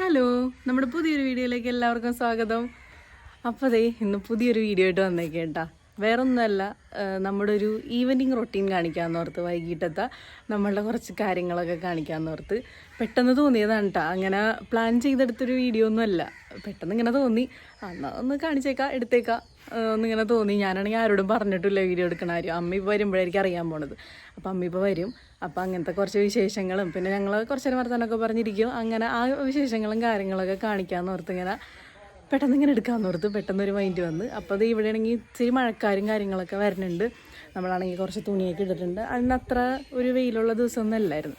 Hello നമ്മുടെ പുതിയൊരു വീഡിയോയിലേക്ക് എല്ലാവർക്കും സ്വാഗതം. അപ്പോൾ ദേ ഇന്ന് പുതിയൊരു വീഡിയോ ആയിട്ട് വന്നേക്കേട്ടാ കേട്ടോ. വേറൊന്നുമല്ല നമ്മുടെ ഒരു ഈവനിങ് റൊട്ടീൻ കാണിക്കാമെന്ന് ഓർത്ത് വൈകിട്ടത്തെ നമ്മളുടെ കുറച്ച് കാര്യങ്ങളൊക്കെ കാണിക്കാമെന്ന് ഓർത്ത്. പെട്ടെന്ന് തോന്നിയതാണ് കേട്ടോ അങ്ങനെ പ്ലാൻ ചെയ്തെടുത്തൊരു വീഡിയോ ഒന്നുമല്ല. പെട്ടെന്ന് ഇങ്ങനെ തോന്നി. എന്നാൽ ഒന്ന് കാണിച്ചേക്കാം എടുത്തേക്കാം. ആ, ഒന്നിങ്ങനെ തോന്നി. ഞാനാണെങ്കിൽ ആരോടും പറഞ്ഞിട്ടില്ല വീഡിയോ എടുക്കണ കാര്യം. അമ്മ ഇപ്പോൾ വരുമ്പോഴായിരിക്കും അറിയാൻ പോണത്. അപ്പോൾ അമ്മ ഇപ്പോൾ വരും. അപ്പോൾ അങ്ങനത്തെ കുറച്ച് വിശേഷങ്ങളും. പിന്നെ ഞങ്ങൾ കുറച്ച് നേരം വർത്താനൊക്കെ പറഞ്ഞിരിക്കും. അങ്ങനെ ആ വിശേഷങ്ങളും കാര്യങ്ങളൊക്കെ കാണിക്കാമെന്ന് ഓർത്ത് ഇങ്ങനെ പെട്ടെന്ന് ഇങ്ങനെ എടുക്കാമെന്ന് ഓർത്ത് പെട്ടെന്ന് ഒരു മൈൻഡ് വന്ന്. അപ്പോൾ അത് ഇവിടെ ആണെങ്കിൽ ഇച്ചിരി മഴക്കാരും കാര്യങ്ങളൊക്കെ വരുന്നുണ്ട് നമ്മളാണെങ്കിൽ കുറച്ച് തുണിയൊക്കെ ഇട്ടിട്ടുണ്ട്. അതിന് അത്ര ഒരു വെയിലുള്ള ദിവസമൊന്നും അല്ലായിരുന്നു.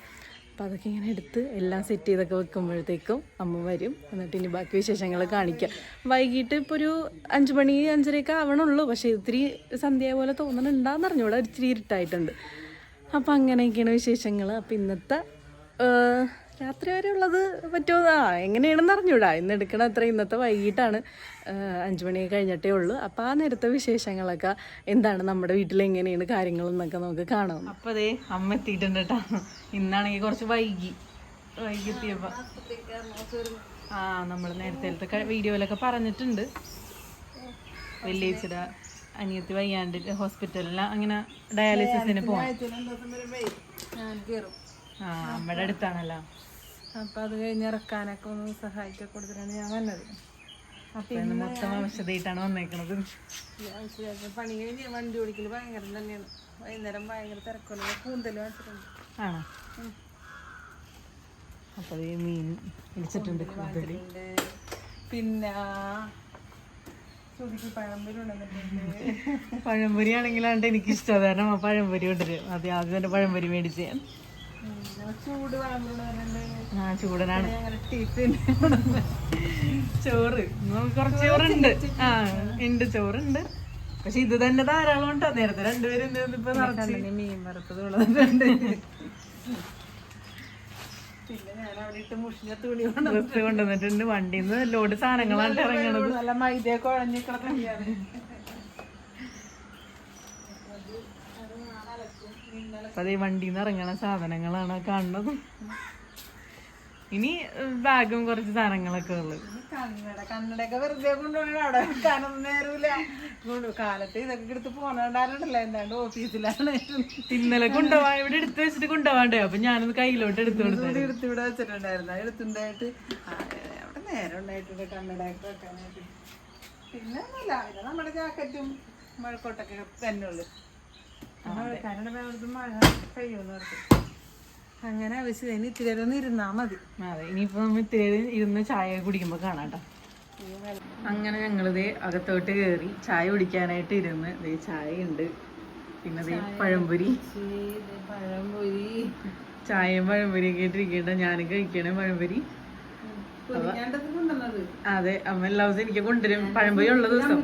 അപ്പോൾ അതൊക്കെ ഇങ്ങനെ എടുത്ത് എല്ലാം സെറ്റ് ചെയ്തൊക്കെ വെക്കുമ്പോഴത്തേക്കും അമ്മ വരും. എന്നിട്ട് ഇനി ബാക്കി വിശേഷങ്ങൾ കാണിക്കാം. വൈകിട്ട് ഇപ്പോൾ ഒരു അഞ്ച് മണി അഞ്ചരയൊക്കെ ആവണുള്ളൂ. പക്ഷേ ഇത്തിരി സന്ധ്യ പോലെ തോന്നണുണ്ടാന്ന് അറിഞ്ഞൂടെ ഇച്ചിരി ഇരുട്ടായിട്ടുണ്ട്. അപ്പോൾ അങ്ങനെയൊക്കെയാണ് വിശേഷങ്ങൾ അപ്പോൾ ഇന്നത്തെ രാത്രി വരെ ഉള്ളത് പറ്റുമോ ആ എങ്ങനെയാണെന്ന് അറിഞ്ഞൂടാ. ഇന്ന് എടുക്കണ അത്ര ഇന്നത്തെ വൈകിട്ടാണ്. അഞ്ച് മണി കഴിഞ്ഞിട്ടേ ഉള്ളൂ. അപ്പോൾ ആ നേരത്തെ വിശേഷങ്ങളൊക്കെ എന്താണ്? നമ്മുടെ വീട്ടിൽ എങ്ങനെയാണ് കാര്യങ്ങളെന്നൊക്കെ നമുക്ക് കാണാം. അപ്പോൾ അതെ അമ്മ എത്തിയിട്ടുണ്ട് കേട്ടോ ഇന്നാണെങ്കിൽ കുറച്ച് വൈകി. വൈകി എത്തിയപ്പോൾ ആ നമ്മൾ നേരത്തെ വീഡിയോയിലൊക്കെ പറഞ്ഞിട്ടുണ്ട്. വെള്ളിയാഴ്ചയുടെ അനിയത്തി വയ്യാണ്ട് ഹോസ്പിറ്റലിൽ അങ്ങനെ ഡയാലിസിസിന് പോകാം ആ അമ്മയുടെ അടുത്താണല്ലോ. അപ്പം അത് കഴിഞ്ഞ് ഇറക്കാനൊക്കെ ഒന്ന് സഹായിച്ചൊക്കെ കൊടുത്തിട്ടാണ് ഞാൻ വന്നത്. അപ്പം മൊത്തം ഔഷധമായിട്ടാണ് വന്നേക്കണത്. പണി കഴിഞ്ഞ് വണ്ടി ഓടിക്കൽ ഭയങ്കര തന്നെയാണ് വൈകുന്നേരം ഭയങ്കര തിരക്കുള്ള കൂന്തൽ വെച്ചിട്ടുണ്ട് ആണോ? അപ്പൊ ഈ മീൻ വിളിച്ചിട്ടുണ്ട് പിന്നെ പഴംപൊരി ആണെങ്കിലാണ്ട് എനിക്ക് ഇഷ്ടം കാരണം പഴംപൊരി കൊണ്ടുവരും. അത് ആദ്യം തന്നെ പഴംപൊരി മേടിച്ച്. ചൂട് ആ ചൂടനാണ്. ചോറ്. കുറച്ച് ചോറുണ്ട്. ആ ഉണ്ട് ചോറുണ്ട്. പക്ഷെ ഇത് തന്നെ ധാരാളം ഉണ്ടോ? നേരത്തെ രണ്ടുപേരും ഇപ്പൊ നിറച്ച്. മീൻ വറുത്തതുള്ളതുണ്ട് പിന്നെ ഞാൻ അവിടെ ഇട്ട് മുഷിഞ്ഞ തുണി ഡ്രസ് കൊണ്ടുവന്നിട്ടുണ്ട്. വണ്ടിയിൽ നിന്ന് ലോഡ് സാധനങ്ങളാണ് ഇറങ്ങണത്. നല്ല മൈദ കുഴഞ്ഞിക്കണ കിടക്കുകയാണ് അപ്പൊ അതേ വണ്ടിന്ന് നിന്ന് ഇറങ്ങണ സാധനങ്ങളാണ് കാണുന്നത്. ഇനി ബാഗും കുറച്ച് സാധനങ്ങളൊക്കെ ഉള്ളു. കണ്ണട കണ്ണടൊക്കെ വെറുതെ കൊണ്ടുപോകണം? വെക്കാനൊന്നും നേരമില്ല കാലത്ത് ഇതൊക്കെ എടുത്ത് പോണണ്ടാലുണ്ടല്ലോ എന്താണ്ട് ഓഫീസിലാണ്. ഇന്നലെ കൊണ്ടുപോവാ ഇവിടെ എടുത്ത് വെച്ചിട്ട് കൊണ്ടുപോവാണ്ടേ? അപ്പൊ ഞാനൊന്ന് കയ്യിലോട്ട് എടുത്തു കൊടുത്തു എടുത്ത് ഇവിടെ വെച്ചിട്ടുണ്ടായിരുന്നു. എടുത്തുണ്ടായിട്ട് അവിടെ നേരം ഉണ്ടായിട്ടുണ്ട് കന്നഡയൊക്കെ വെക്കാനായിട്ട്. പിന്നെ ഒന്നുമില്ല. ഇത് നമ്മുടെ ജാക്കറ്റും മഴക്കോട്ടൊക്കെ തന്നെ ഉള്ളു. അങ്ങനെ ആവശ്യം ഇനി ഇത്തിരി ഒന്ന് ഇരുന്നാ മതി. അതെ ഇനിയിപ്പോ നമ്മൾ ഇത്തിരി ഇരുന്ന് ചായ കുടിക്കുമ്പോ കാണാട്ടോ അങ്ങനെ ഞങ്ങളിത് അകത്തോട്ട് കയറി ചായ കുടിക്കാനായിട്ട് ഇരുന്ന് ദേ ചായ ഉണ്ട് പിന്നെ ദേ പഴംപൊരി. പഴം പോയി ചായയും പഴംപൊരിയൊക്കെ ഇട്ടിരിക്കണ്ട ഞാനും കഴിക്കണേ പഴംപൊരി. അതെ അമ്മ എല്ലാ ദിവസവും എനിക്ക് കൊണ്ടുവരും പഴംപൊരി ഉള്ള ദിവസം.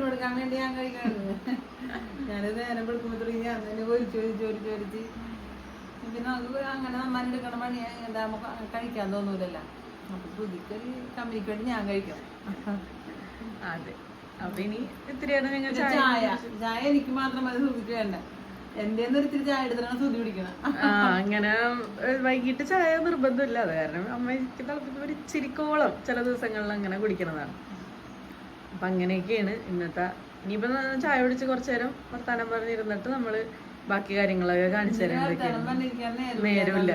ഞാനത് നേരം കൊടുക്കുമ്പോഴത്തേക്ക് ഞാൻ തന്നെ പൊരിച്ച് പൊരിച്ച് പൊരിച്ച് പൊരിച്ച് പിന്നെ നമുക്ക് അങ്ങനെ നന്നായി എടുക്കണ പണി എന്താ നമുക്ക് കഴിക്കാൻ തോന്നൂലല്ലോ. അപ്പൊ പുതിക്കൊരു കമ്പനിക്ക് വേണ്ടി ഞാൻ കഴിക്കാം. അതെ. അപ്പൊ ഇനി ഇത്തിരി ഞങ്ങൾ ചായ ചായ. എനിക്ക് മാത്രം മതി സുഖിക്ക് വേണ്ട. എന്റെ ഇത്തിരി ചായ എടുത്തിട്ടാണ് സുതി കുടിക്കണം. ആ അങ്ങനെ വൈകിട്ട് ചായ നിർബന്ധമില്ല. അത് കാരണം അമ്മയ്ക്ക് തിളപ്പിക്കുമ്പോൾ ഇച്ചിരിക്കോളം ചില ദിവസങ്ങളിൽ അങ്ങനെ കുടിക്കണതാണ്. അപ്പൊ അങ്ങനെയൊക്കെയാണ് ഇന്നത്തെ ഇനിയിപ്പോ ന- ചായ പിടിച്ച് കുറച്ചു നേരം വർത്താനം പറഞ്ഞിരുന്നിട്ട് നമ്മൾ ബാക്കി കാര്യങ്ങളൊക്കെ കാണിച്ചു തരാൻ നേരമില്ല.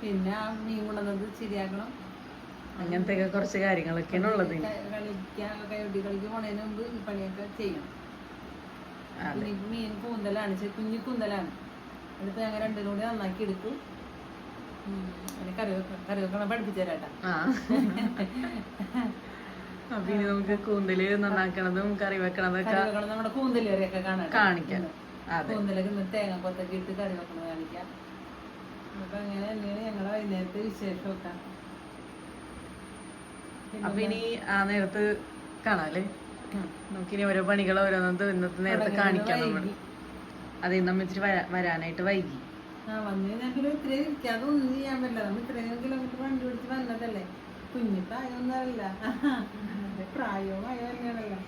പിന്നെ മീൻ കൊണ്ടുവന്നത് ശരിയാക്കണം. അങ്ങനത്തെ കുറച്ച് കാര്യങ്ങളൊക്കെയാണ് ഉള്ളത്. മീൻ കൂന്തലാണ്. കുഞ്ഞു കൂന്തലാണ്. എന്നിട്ട് ഞങ്ങൾ രണ്ടും കൂടി നന്നാക്കി എടുക്കും കറി വെക്കണം പഠിപ്പിച്ചു തരാട്ടാ. ആ. അപ്പൊ ഇനി നമുക്ക് കൂന്തൽ നന്നാക്കണതും കറി വെക്കണതൊക്കെ കറി നമ്മുടെ വരെയൊക്കെ കാണിക്കാം. അതെ. കൂന്തലൊക്കെ ഇന്ന് തേങ്ങ കൊത്തൊക്കെ ഇട്ട് കറി വെക്കണം കാണിക്കാം. അപ്പൊ അങ്ങനെ തന്നെയാണ് ഞങ്ങളെ വൈകുന്നേരത്തെ വിശേഷമൊക്കെ അപ്പൊ ഇനി ആ നേരത്ത് കാണാല്ലേ? നമുക്കിനി ഓരോ പണികൾ ഓരോന്നും ഇന്നത്തെ നേരത്തെ കാണിക്കാം നമ്മൾ അതെ നമ്മ ഇച്ചിരി വരാനായിട്ട് വൈകി. ആ വന്ന് ഇത്രയും ഒന്നും ചെയ്യാൻ പറ്റില്ല. നമ്മൾ ഇത്രയും കിലോമീറ്റർ വണ്ടി ഓടിച്ച് വന്നതല്ലേ? കുഞ്ഞു പ്രായമൊന്നുമല്ല പ്രായവും ആയോ തന്നെയാണല്ലോ.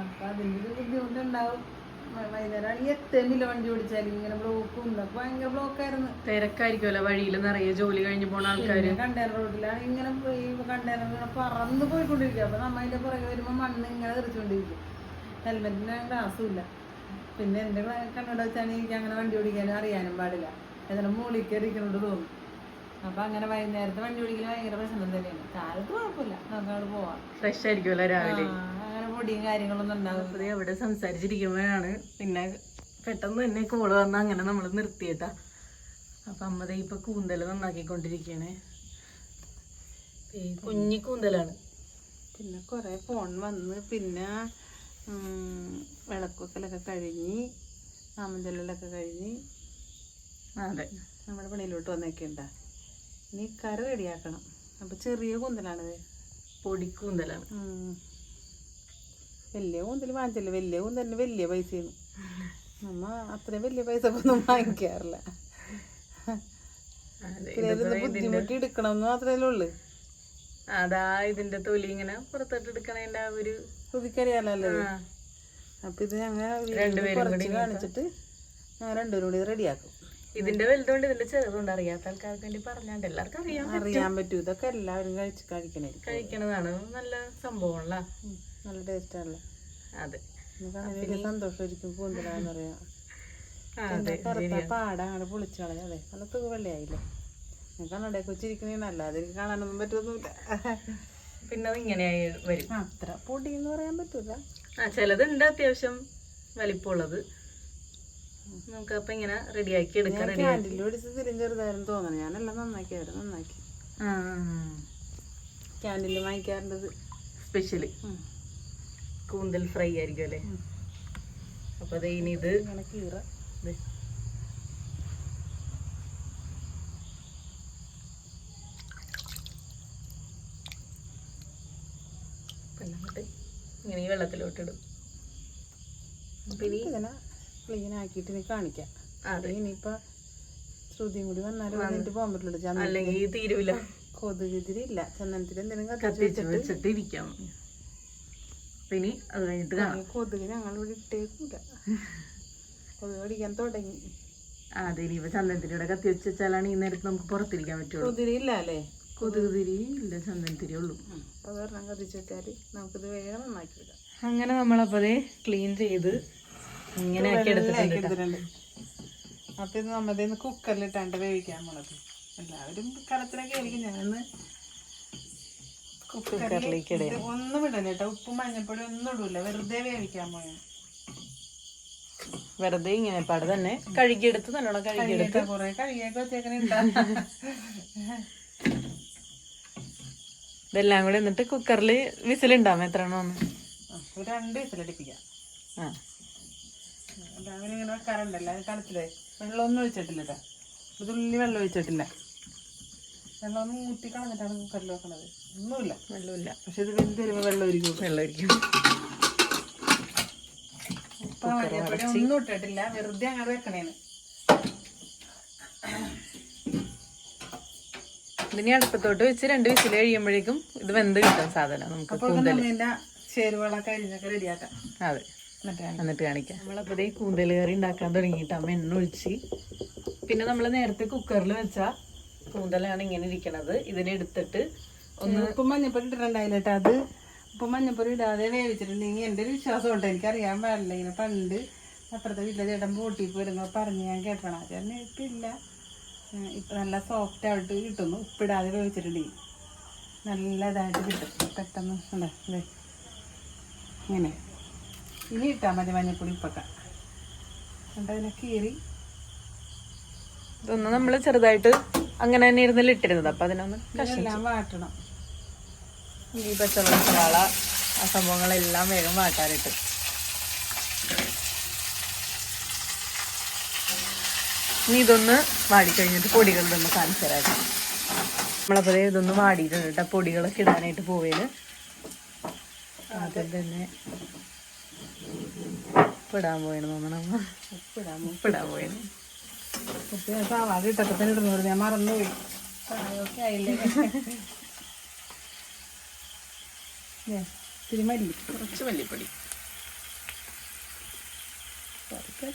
അപ്പൊ അതിന്റെ ഒരു ബുദ്ധിമുട്ടുണ്ടാവും. വൈകുന്നേരം ഈ എത്തേമില്ല വണ്ടി ഓടിച്ചാൽ. ഇങ്ങനെ ബ്ലോക്കും ഇന്നൊക്കെ ഭയങ്കര ബ്ലോക്കായിരുന്നു തിരക്കായിരിക്കുമല്ലോ വഴിയിൽ നിറയെ ജോലി കഴിഞ്ഞ് പോണ ആൾക്കാര്. കണ്ടെയ്നർ റോഡിലാണ് ഇങ്ങനെ പോയി കണ്ടെയ്നർ ഇങ്ങനെ പറന്ന് പോയിക്കൊണ്ടിരിക്കുക. അപ്പൊ നമ്മ അതിന്റെ പുറകെ വരുമ്പോ മണ്ണ് ഇങ്ങനെ തെറിച്ചുകൊണ്ടിരിക്കും ഹെൽമെറ്റിന് ഗ്ലാസും ഇല്ല. പിന്നെ എന്റെ കണ്ണട വെച്ചാണെങ്കിൽ എനിക്ക് അങ്ങനെ വണ്ടി ഓടിക്കാനും അറിയാനും പാടില്ല. മുകളിൽ കയറിക്കുന്നത് തോന്നും. അപ്പൊ അങ്ങനെ വൈകുന്നേരത്തെ വണ്ടി ഓടിക്കൽ ഭയങ്കര പ്രശ്നം തന്നെയാണ്. കാലത്ത് കുഴപ്പമില്ല. നമുക്ക് അവിടെ പോവാം. ഫ്രഷ് ആയിരിക്കുമല്ലോ രാവിലെ? അങ്ങനെ പൊടിയും കാര്യങ്ങളൊന്നും ഉണ്ടാകും അവിടെ സംസാരിച്ചിരിക്കുമ്പോഴാണ് പിന്നെ പെട്ടെന്ന് തന്നെ കോൾ വന്ന അങ്ങനെ നമ്മൾ നിർത്തിയിട്ടാ. അപ്പൊ അമ്മത ഇപ്പൊ കൂന്തൽ നന്നാക്കിക്കൊണ്ടിരിക്കണേ ഈ കുഞ്ഞി കൂന്തലാണ്. പിന്നെ കുറെ ഫോൺ വന്ന് പിന്നെ വിളക്കൊക്കെ വിളക്കുവെക്കലൊക്കെ കഴിഞ്ഞ് ആമഞ്ചൊല്ലലൊക്കെ കഴിഞ്ഞ് അതെ. നമ്മുടെ പണിയിലോട്ട് വന്നേക്കണ്ട. ഇനി കറി റെഡിയാക്കണം. അപ്പൊ ചെറിയ കൂന്തലാണിത്. പൊടിക്കൂന്തലാണ്. വലിയ കൂന്തൽ വാങ്ങിച്ചില്ല? വലിയ കൂന്തലിന് വലിയ പൈസയാണ്. നമ്മ അത്രയും വലിയ പൈസ ഒന്നും വാങ്ങിക്കാറില്ല. ബുദ്ധിമുട്ടി എടുക്കണം എന്ന് മാത്രമേ ഉള്ളു. അതാ ഇതിന്റെ തൊലി ഇങ്ങനെ പുറത്തോട്ട് എടുക്കണേന്റെ ആ ഒരു പുതിക്കറിയാലോ ആ, അപ്പൊ ഇത് ഞങ്ങൾ കാണിച്ചിട്ട് ഞങ്ങൾ രണ്ടുപേരും കൂടി റെഡിയാക്കും. ഇതിന്റെ വലുതുകൊണ്ട് ഇതിന്റെ ചെറുതുകൊണ്ട് അറിയാത്ത ആൾക്കാർക്ക് വേണ്ടി പറഞ്ഞാണ്ട് എല്ലാവർക്കും അറിയാം അറിയാൻ പറ്റും. ഇതൊക്കെ എല്ലാവരും കഴിച്ച് കഴിക്കണേ. കഴിക്കണതാണ് നല്ല സംഭവമല്ല. നല്ല ടേസ്റ്റ് ആണല്ലോ. അതെ. നമുക്ക് അങ്ങനെ വലിയ സന്തോഷമായിരിക്കും കൂന്തലാന്ന് പറയാം. ആ, അതെ കറുത്ത പാട അങ്ങോട്ട് പൊളിച്ചു കളയാതെ നല്ല തൂവെള്ളയായില്ലേ ഞാൻ കണ്ണടയെ കൊച്ചിരിക്കണേന്ന് അല്ലാതെ എനിക്ക് കാണാനൊന്നും പറ്റൊന്നുമില്ല പിന്നെ അത് ഇങ്ങനെയായി വരും. അത്ര പൊടി എന്ന് പറയാൻ പറ്റൂല. ആ ചിലതുണ്ട് അത്യാവശ്യം വലിപ്പമുള്ളത്. നമുക്ക് അപ്പൊ ഇങ്ങനെ റെഡിയാക്കി എടുക്കാം പിടിച്ച് തിരിഞ്ഞ് ചെറുതായിരുന്നു തോന്നണം. ഞാനെല്ലാം നന്നാക്കി അവർ നന്നാക്കി. ക്യാൻഡിൽ വാങ്ങിക്കാറുണ്ടത്. സ്പെഷ്യൽ ഉം. കൂന്തൽ ഫ്രൈ ആയിരിക്കും അല്ലേ. അപ്പൊ അത് ഇനി ഇത് ഇങ്ങനെ കീറ. ഇങ്ങനെ ഈ വെള്ളത്തിലോട്ടിടും. അപ്പൊ ഇനി ക്ലീൻ ആക്കിയിട്ട് നീ കാണിക്കാം. അത്. ഇനിയിപ്പോ ശ്രുതിയും കൂടി വന്നാലും എന്നിട്ട് പോകാൻ പറ്റുള്ളൂ. അല്ലെങ്കിൽ തീരൂല. കൊതുകുതിരി ഇല്ല. ചന്ദനത്തിൽ എന്തെങ്കിലും കത്തിച്ച് കത്തിച്ച് വെച്ചിട്ട് ഇരിക്കാം. ഇനി അത് കഴിഞ്ഞിട്ട് കാണാം. കൊതുക് ഞങ്ങളിവിടെ ഇട്ടേക്കൂല. കൊതുക് കടിക്കാൻ തുടങ്ങി. അതെ ഇനിയിപ്പോ ചന്ദനത്തിരിയുടെ കത്തി വെച്ച് വെച്ചാലാണ് ഈ നേരത്ത് നമുക്ക് പുറത്തിരിക്കാൻ പറ്റുള്ളൂ. കൊതുക് ഇല്ല അല്ലേ? കൊതുകുതിരി ഇല്ല ചന്ദനത്തിരി ഉള്ളൂ. അപ്പൊ അതൊരെണ്ണം കത്തിച്ച് വെച്ചാൽ നമുക്കിത് വേഗം നന്നാക്കി വിടാം അങ്ങനെ നമ്മളപ്പതേ ക്ലീൻ ചെയ്ത് ഇങ്ങനെ ആക്കി എടുത്തിട്ടുണ്ട് ട്ടോ. എടുത്തിട്ടുണ്ട് അപ്പൊ ഇത് നമ്മുടെ കുക്കറിലിട്ടാണ്ട് വേവിക്കാൻ പോണത്. എല്ലാവരും കലത്തിലൊക്കെ ആയിരിക്കും. ഞാനിന്ന് കുക്കറിലേക്ക് ഒന്നും ഇടല്ല കേട്ടോ. ഉപ്പും മഞ്ഞപ്പൊടി ഒന്നും ഇടൂല. വെറുതെ വേവിക്കാൻ പോയ വെറുതെ ഇങ്ങനെ പാട് തന്നെ കഴുകിയെടുത്ത് നല്ലോണം കഴുകിയെടുത്ത്. കൊറേ കഴുകിയൊക്കെ വെച്ചേക്കണ ഇതെല്ലാം കൂടെ എന്നിട്ട് കുക്കറിൽ വിസിലുണ്ടാവും എത്ര എണ്ണം ഒരു രണ്ട് വിസിലടിപ്പിക്കാം. ആ. എല്ലാവരും ഇങ്ങനെ വെക്കാറുണ്ടല്ലോ അത് കലത്തിലേ. വെള്ളമൊന്നും ഒഴിച്ചിട്ടില്ല കേട്ടോ തുള്ളി വെള്ളം ഒഴിച്ചിട്ടില്ല. വെള്ളം ഊട്ടി കളഞ്ഞിട്ടാണ് കുക്കറിൽ വെക്കണത്. ഒന്നുമില്ല. വെള്ളമില്ല. പക്ഷെ ഇത് വെന്ത് വരുമ്പോൾ വെള്ളം ഒഴിക്കും. വെള്ളം ഒരിക്കും ഒന്നും ഇട്ടിട്ടില്ല. വെറുതെ അങ്ങനെ വെക്കണേന്ന് ഇതിനെ അടുപ്പത്തോട്ട് വെച്ച് രണ്ട് വിസിൽ കഴിയുമ്പോഴേക്കും ഇത് വെന്ത് കിട്ടും സാധനം. നമുക്ക് ചേരുവകളൊക്കെ അരിഞ്ഞൊക്കെ റെഡിയാക്കാം. അതെ. എന്നിട്ട് കാണിക്കാം. നമ്മളപ്പോൾ ഈ കൂന്തൽ കറി ഉണ്ടാക്കാൻ തുടങ്ങിയിട്ട് അമ്മ എണ്ണ ഒഴിച്ച് പിന്നെ നമ്മൾ നേരത്തെ കുക്കറിൽ വെച്ച കൂന്തലാണ് ഇങ്ങനെ ഇരിക്കണത്. ഇതിനെടുത്തിട്ട് ഒന്ന് ഉപ്പും മഞ്ഞപ്പൊടി ഇട്ടിട്ടുണ്ടായില്ല കേട്ടോ അത് ഉപ്പും മഞ്ഞപ്പൊടി ഇടാതെ വേവിച്ചിട്ടുണ്ടെങ്കിൽ എന്റെ ഒരു വിശ്വാസം ഉണ്ട്. എനിക്കറിയാൻ പാടില്ല. ഇങ്ങനെ പണ്ട് അപ്പുറത്തെ വീട്ടിലെ ചേട്ടൻ പൂട്ടി വരുമ്പോൾ പറഞ്ഞ് ഞാൻ കേട്ടണം ചേട്ടൻ ഇപ്പില്ല. ഇപ്പം നല്ല സോഫ്റ്റ് ആയിട്ട് കിട്ടുന്നു. ഉപ്പിടാതെ വേവിച്ചിട്ടുണ്ടെങ്കിൽ നല്ലതായിട്ട് കിട്ടും. പെട്ടെന്ന് ഉണ്ടോ? ഇങ്ങനെ. ഇനി ഇട്ടാൽ മതി മഞ്ഞപ്പൊടി ഉപ്പൊക്കെ. അതിനെ കീറി. ഇതൊന്ന് നമ്മൾ ചെറുതായിട്ട് അങ്ങനെ തന്നെ ഇരുന്നിൽ ഇട്ടിരുന്നത്. അപ്പം അതിനൊന്ന് ഇതെല്ലാം വാട്ടണം. ഈ പച്ചവെള്ളം സവാള ആ സംഭവങ്ങളെല്ലാം വേഗം വാട്ടാനിട്ട്. ഇനി ഇതൊന്ന് വാടിക്കഴിഞ്ഞിട്ട് പൊടികൾ ഇതൊന്ന് കാണിച്ചു തരാം നമ്മളപ്പോൾ ഇതൊന്ന് വാടിയിട്ടുണ്ട് കേട്ടോ പൊടികളൊക്കെ ഇടാനായിട്ട് പോവേൽ. ആദ്യം തന്നെ ഉപ്പിടാൻ പോയെന്ന് തോന്നണം. ഉപ്പിടാൻ ഉപ്പിടാൻ പോയെന്ന് കുട്ടി സവാള ഇട്ടൊക്കെ തന്നെ ഇടുന്നു ഞാൻ മറന്നുപോയി ആയില്ലേ? ഇത്തിരി മല്ലി. കുറച്ച് മല്ലിപ്പൊടി.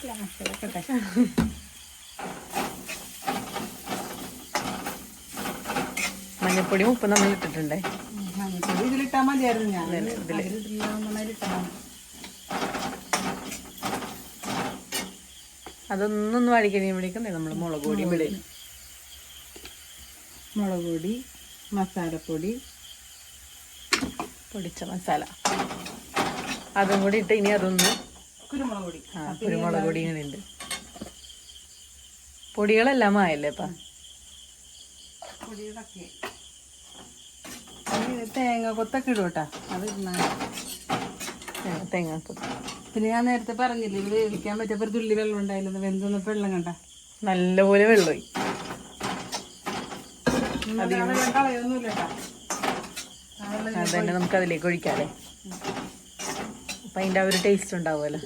ലാസ്റ്റൊക്കെ മഞ്ഞപ്പൊടി ഉപ്പ് നമ്മൾ ഇട്ടിട്ടുണ്ടേ? മഞ്ഞപ്പൊടി ഇതിലിട്ടാൽ മതിയായിരുന്നു ഞാൻ. ഇതിലിട്ടാൽ മതി. അതൊന്നൊന്ന് വഴി കഴിയുമ്പോഴേക്കും നമ്മൾ മുളക് പൊടി വിടും മുളക് പൊടി. മസാലപ്പൊടി. പൊടിച്ച മസാല. അതും കൂടി ഇട്ട് ഇനി അതൊന്ന് കുരുമുളക് പൊടി. ആ കുരുമുളക് പൊടി ഇങ്ങനെ ഉണ്ട് പൊടികളെല്ലാം ആയല്ലേ ഇപ്പം? പൊടികളൊക്കെ തേങ്ങ കൊത്തൊക്കെ ഇടും കേട്ടോ. അത് ഇടുന്ന തേങ്ങാക്കൊത്ത് പിന്നെ ഞാൻ നേരത്തെ പറഞ്ഞില്ലേ ഇത് വേവിക്കാൻ പറ്റിയപ്പോൾ ഒരു തുള്ളി വെള്ളം ഉണ്ടായില്ലെന്ന് വെന്തൊന്നപ്പോൾ വെള്ളം കണ്ട? നല്ലപോലെ വെള്ളമായി അതന്നെ നമുക്ക് അതിലേക്ക് ഒഴിക്കാല്ലേ അപ്പൊ അതിന്റെ ആ ഒരു ടേസ്റ്റ് ഉണ്ടാവുമല്ലോ.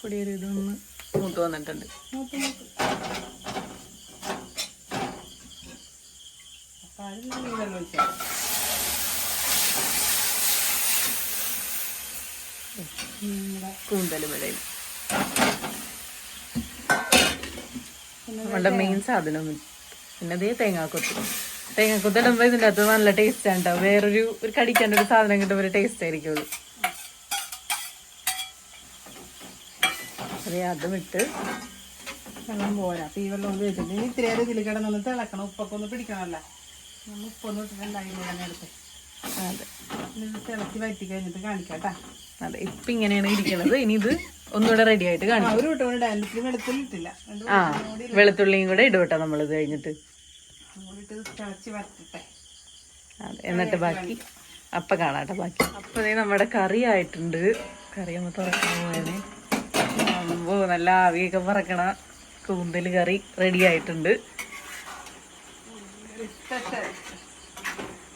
പൊടിയൊരു ഇതൊന്ന് മൂത്ത് വന്നിട്ടുണ്ട്. വെള്ളം മൂത്ത്. നമ്മളുടെ മെയിൻ സാധനം പിന്നെ തേങ്ങാക്കൊത്ത്. തേങ്ങാക്കൊത്ത് ഇടുമ്പോൾ ഇതിന്റെ നല്ല ടേസ്റ്റ് ഉണ്ടാവും വേറൊരു ഒരു കടിക്കേണ്ട ഒരു സാധനം ഒരു ടേസ്റ്റ് ആയിരിക്കുള്ളൂ. അതെ അതും ഇട്ട് വെള്ളം പോരാ. അപ്പൊ ഈ വെള്ളം ഇനി ഇത്തിരി ഇതിൽ കിടന്നൊന്ന് തിളക്കണം. ഉപ്പൊക്കെ ഒന്ന് പിടിക്കണമല്ല. ഉപ്പൊന്നും ഇട്ടിട്ടുണ്ടായിരുന്നു എടുത്ത് അതെ. ഇത് തിളക്കി വറ്റി കഴിഞ്ഞിട്ട് കാണിക്കാം കേട്ടാ അതെ ഇപ്പം ഇങ്ങനെയാണ് ഇരിക്കുന്നത് ഇനി ഇത് ഒന്നുകൂടെ റെഡി ആയിട്ട് കാണിക്കാം. ഒരു ആ വെളുത്തുള്ളിയും കൂടെ നമ്മളിത് കഴിഞ്ഞിട്ട്. കൂടിയിട്ട് തിളച്ച് വരട്ടെ അതെ എന്നിട്ട് ബാക്കി. അപ്പ കാണാട്ടെ ബാക്കി. അപ്പതേ നമ്മുടെ കറി ആയിട്ടുണ്ട്. കറി ഒന്ന് തുറക്കാൻ അമ്പോ നല്ല ആവിയൊക്കെ പറക്കണ കൂന്തൽ കറി റെഡി ആയിട്ടുണ്ട്.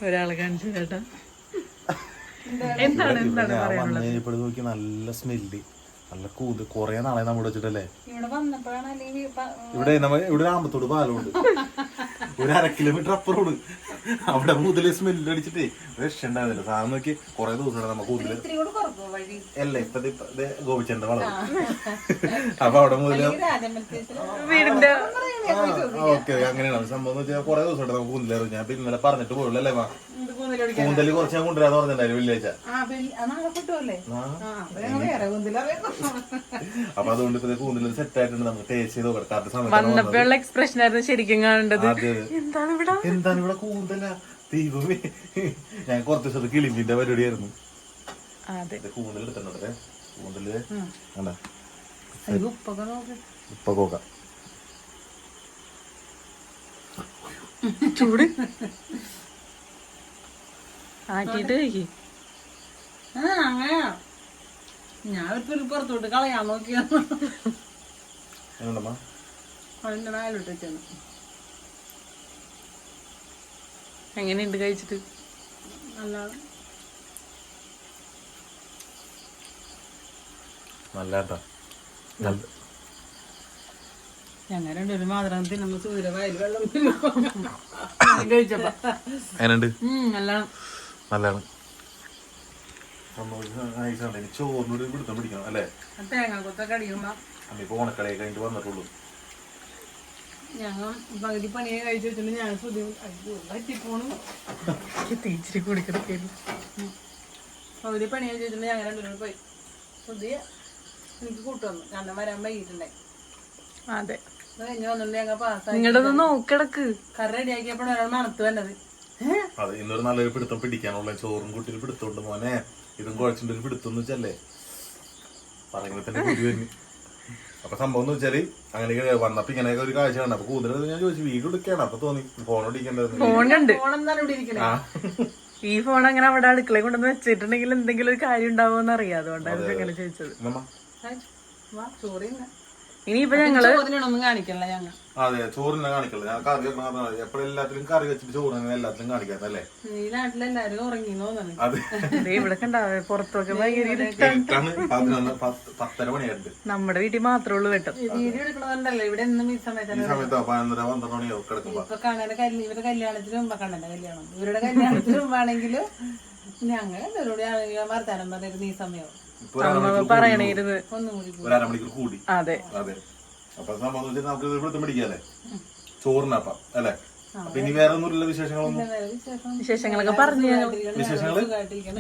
ഒരാളെ കാണിച്ചു കേട്ടാ. എന്താണ്? എന്താണ് വന്നു ഇപ്പോൾ നോക്കി നല്ല സ്മെല്ല്. നല്ല കൂത് കൊറേ നാളെ നമ്മൾ വെച്ചിട്ടല്ലേ? ഇവിടെ നമ്മ ഇവിടെ ആമ്പത്തോട് പാലമുണ്ട് ഒരു അര കിലോമീറ്റർ അപ്പുറമുണ്ട്. അവിടെ മുതൽ സ്മെല്ല് അടിച്ചിട്ടേ രക്ഷണ്ടായിരുന്നില്ല സാധനം നോക്കി കൊറേ ദിവസം നമ്മ കൂതിൽ അല്ല ഇപ്പൊ ഗോപിച്ചേണ്ട വളം. അപ്പൊ അവിടെ മുതൽ വീടിന്റെ ഓക്കെ അങ്ങനെയാണ്. സംഭവം എന്ന് വെച്ചാൽ കൊറേ ദിവസം നമുക്ക് കൂന്തലേറും ഞാൻ ഇപ്പൊ ഇന്നലെ പറഞ്ഞിട്ട് പോയുള്ളൂ മാ? കൂന്തൽ കുറച്ച് ഞാൻ കൊണ്ടുവരാന്ന് പറഞ്ഞിട്ടുണ്ടായിരുന്നു വെള്ളിയാഴ്ച. അപ്പൊ അതുകൊണ്ട് ഇപ്പൊ കൂന്തൽ സെറ്റ് ആയിട്ടുണ്ട്. നമുക്ക് ടേസ്റ്റ് ചെയ്ത് നോക്കാം. കറക്റ്റ് സമയത്ത് എക്സ്പ്രഷൻ ആയിരുന്നു ശരിക്കും കാണേണ്ടത്. എന്താണ് ഇവിടെ? എന്താണ് ഇവിടെ കൂന്തല? ദൈവമേ. ഞാൻ കുറച്ച് ദിവസത്തെ കിളിമ്പിന്റെ പരിപാടിയായിരുന്നു. കൂന്തൽ എടുത്തിട്ടുണ്ടേ കൂന്തൽ ഉപ്പൊക്കെ നോക്ക് ഇപ്പൊ കോക്കാം ചൂട്. കഴിക്കും. ആ ഞാൻ ഒരു പുറത്തോട്ട് കളയാൻ അതിന്റെ മേലോട്ട് വെച്ചാണ് എങ്ങനെയുണ്ട് കഴിച്ചിട്ട്? നല്ല നല്ല ഞങ്ങൾ രണ്ടുപേരും മാത്രം തിന്നുമ്പോ സൂര്യ വയൽ വെള്ളം കഴിച്ചപ്പോ. എങ്ങനെയുണ്ട്? നല്ല നല്ലതാണ്. സംഭവം നൈസാണ് എനിക്ക് ചോറിനോട് പിടുത്തം പിടിക്കണം അല്ലേ? തേങ്ങ കൊത്തൊക്കെ അടിക്കുമ്പോ അമ്മ ഇപ്പൊ ഓണക്കളയെ കഴിഞ്ഞിട്ട് വന്നിട്ടുള്ളൂ. ഞങ്ങൾ പകുതി പണിയെ കഴിച്ചു വെച്ചിട്ട് ഞാൻ സുതി പറ്റിപ്പോണു തീച്ചിരി കൂടി കിടക്കുന്നു പകുതി പണിയെ വെച്ചിട്ട് ഞങ്ങൾ രണ്ടുപേരും പോയി. സുതിയ എനിക്ക് കൂട്ടുവന്നു കാരണം വരാൻ വൈകിട്ടുണ്ടായി. അതെ. നിങ്ങളുടെ നോക്കിടക്ക്. കറി റെഡിയാക്കിയപ്പോൾ ഒരാൾ മണത്ത് വേണ്ടത് അതെ ഇന്നൊരു നല്ലൊരു പിടുത്തം പിടിക്കാനുള്ള ചോറും കൂട്ടി പിടുത്തോണ്ട് മോനെ. ഇതും കുഴച്ചിട്ട് ഒരു പിടുത്തം എന്ന് വെച്ചല്ലേ? പറയുമ്പോൾ തന്നെ കുടി വരുന്നു അപ്പൊ സംഭവം എന്ന് വെച്ചാൽ അങ്ങനെ വന്നപ്പോ ഇങ്ങനെയൊക്കെ ഒരു കാഴ്ച കണ്ടു. അപ്പൊ കൂടുതൽ ഞാൻ ചോദിച്ചു വീട് എടുക്കാണ് അപ്പൊ തോന്നി ഫോൺ ഓടിക്കേണ്ടത് ഈ ഫോൺ അങ്ങനെ അവിടെ അടുക്കളയിൽ കൊണ്ടുവന്ന് വെച്ചിട്ടുണ്ടെങ്കിൽ എന്തെങ്കിലും ഒരു കാര്യം ഉണ്ടാവുമെന്ന് അറിയാം അതുകൊണ്ടാണ് അങ്ങനെ ചോദിച്ചത്. ഇനിയിപ്പോ ഞങ്ങൾ ചോറിനൊന്നും കാണിക്കല്ല ഞങ്ങൾ. അതെ ചോറിനെ കാണിക്കല്ല ഞാൻ കറി വെക്കണം എപ്പോഴും എല്ലാത്തിലും കറി വെച്ചിട്ട് ചോറ് അങ്ങനെ എല്ലാത്തിലും കാണിക്കാം അല്ലേ ഈ നാട്ടിലെല്ലാരും ഉറങ്ങി തോന്നുന്നു അതെ. ഇവിടെ പുറത്തൊക്കെ പത്തര മണിയായിട്ട്. നമ്മുടെ വീട്ടിൽ മാത്രമേ ഉള്ളൂ കേട്ടോ വീഡിയോ എടുക്കണതുണ്ടല്ലോ ഇവിടെ ഈ സമയത്ത് ഈ സമയത്ത്? പതിനൊന്നര പന്ത്രണ്ട് മണിയോ കിടക്കുമ്പോ ഇപ്പൊ കാണാൻ കല്യാണം ഇവരുടെ കല്യാണത്തിന് മുമ്പ് കണ്ണന്റെ കല്യാണം. ഇവരുടെ കല്യാണത്തിന് മുമ്പാണെങ്കിലും ഞങ്ങൾ എല്ലാവരോടും വർത്താനം പറഞ്ഞിരുന്നു ഈ സമയം. ഒരു അരമണിക്കൂർ കൂടി. ഒരു അരമണിക്കൂർ കൂടി. അതെ. അതെ. അപ്പൊ സംഭവം എന്ന് വെച്ചാൽ നമുക്ക് ഇത് പിടുത്തം പിടിക്കാല്ലേ ചോറിനപ്പം അല്ലേ? അപ്പൊ ഇനി വേറെ ഒന്നുമില്ല വിശേഷങ്ങളൊന്നും? വിശേഷങ്ങളൊക്കെ പറഞ്ഞു വിശേഷങ്ങൾ?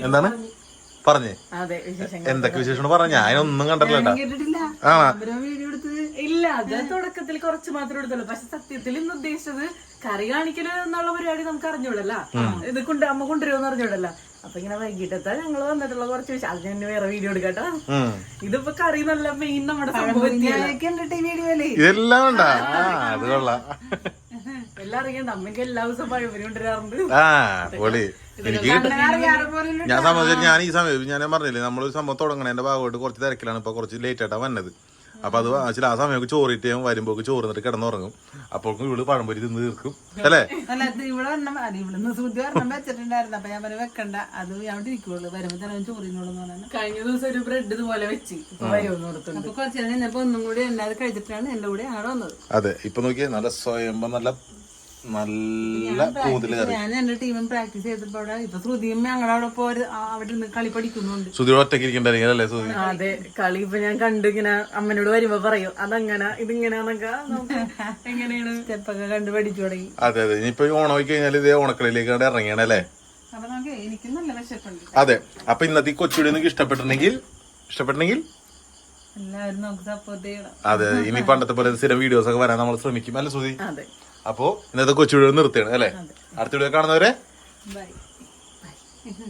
എന്താണ്? പറഞ്ഞേ. അതെ വിശേഷങ്ങൾ എന്തൊക്കെ വിശേഷം പറഞ്ഞ? ഞാനൊന്നും കണ്ടിട്ടില്ല കേട്ടാ. ഇല്ല അത് തുടക്കത്തിൽ കുറച്ച് മാത്രം എടുത്തുള്ളൂ. പക്ഷെ സത്യത്തിൽ ഇന്ന് ഉദ്ദേശിച്ചത് കറി കാണിക്കൽ എന്നുള്ള പരിപാടി നമുക്ക് അറിഞ്ഞൂടല്ല ഇത് കൊണ്ട് അമ്മ കൊണ്ടുവരുമെന്ന് അറിഞ്ഞൂടല്ല അപ്പൊ ഇങ്ങനെ വൈകിട്ടത്തെ ഞങ്ങൾ വന്നിട്ടുള്ള കുറച്ച് വിഷയം അത് ഞാൻ വേറെ വീഡിയോ എടുക്കട്ടോ. ഇതിപ്പോ കറി നല്ല മെയിൻ നമ്മുടെ സംഭവം എല്ലാം അറിയണ്ട അമ്മയ്ക്ക് എല്ലാ ദിവസവും പഴംപൊരി കൊണ്ടുവരാറുണ്ട്. ഞാൻ സംബന്ധിച്ചിട്ട് ഞാൻ ഈ സമയം ഞാൻ പറഞ്ഞില്ലേ നമ്മളൊരു സംഭവം തുടങ്ങണേന്റെ ഭാഗമായിട്ട് കുറച്ച് തിരക്കിലാണ് ഇപ്പൊ കുറച്ച് ലേറ്റ് ആയിട്ടാണ് വന്നത്. അപ്പൊ അത് ചില ആ സമയം ചോറിട്ട് ഞാൻ വരുമ്പോ ചോറ് എന്നിട്ട് കിടന്നുറങ്ങും. അപ്പോഴേക്കും ഇവൾ പഴംപൊരി തിന്ന് തീർക്കും. അല്ലേ? അല്ല ഇവിടെ വെച്ചിട്ടുണ്ടായിരുന്നു. അപ്പൊ ഞാൻ പറഞ്ഞു വെക്കണ്ട. അത് അവിടെ ഇരിക്കുള്ളൂ. വരുമ്പോ തന്നെ കഴിഞ്ഞ ദിവസം ഒരു ബ്രെഡ് ഇതുപോലെ വെച്ച്. അപ്പൊ കുറച്ചു നേരം ഒന്നും കൂടി എന്നെ കഴിച്ചിട്ടാണ് എന്റെ കൂടെ അങ്ങനെ വന്നത്. അതെ. ഇപ്പൊ നോക്കിയാൽ നല്ല സ്വയംഭം നല്ല നല്ല കൂതിൽ കറി. ഞാൻ എന്റെ ടീമും പ്രാക്ടീസ് ചെയ്തപ്പോ അവിടെ ഇപ്പൊ ശ്രുതിയും ഞങ്ങളുടെ അവിടെ നിന്ന് കളി പഠിക്കുന്നുണ്ട്. ഒറ്റയ്ക്ക് ഇരിക്കണ്ടായിരിക്കും അതെ. കളി ഇപ്പൊ ഞാൻ കണ്ടു ഇങ്ങനെ അമ്മനോട് വരുമ്പോ പറയും അതങ്ങനെ ഇതിങ്ങനെയാന്നൊക്കെ എങ്ങനെയാണ്? സ്റ്റെപ്പൊക്കെ കണ്ട് പഠിച്ചു തുടങ്ങി. അതെ അതെ. ഇനിയിപ്പോ ഓണമായി ഓണം കഴിഞ്ഞാൽ ഇതേ ഓണക്കളിയിലേക്ക് ഇറങ്ങിയാണല്ലേ അതെ. അപ്പൊ ഇന്നത്തെ കൊച്ചുകൂടി നിങ്ങൾക്ക് ഇഷ്ടപ്പെട്ടിട്ടുണ്ടെങ്കിൽ ഇഷ്ടപ്പെട്ടിട്ടുണ്ടെങ്കിൽ? അതെ ഇനി പണ്ടത്തെ പോലെ സ്ഥിരം വീഡിയോസ് ഒക്കെ വരാൻ നമ്മൾ ശ്രമിക്കും. അല്ലേ സുധി അതെ. അപ്പോ ഇന്നത്തെ കൊച്ചുകൂടി നിർത്തിയാണ് അല്ലേ? അടുത്ത വീഡിയോ കാണുന്നവരെ ബൈ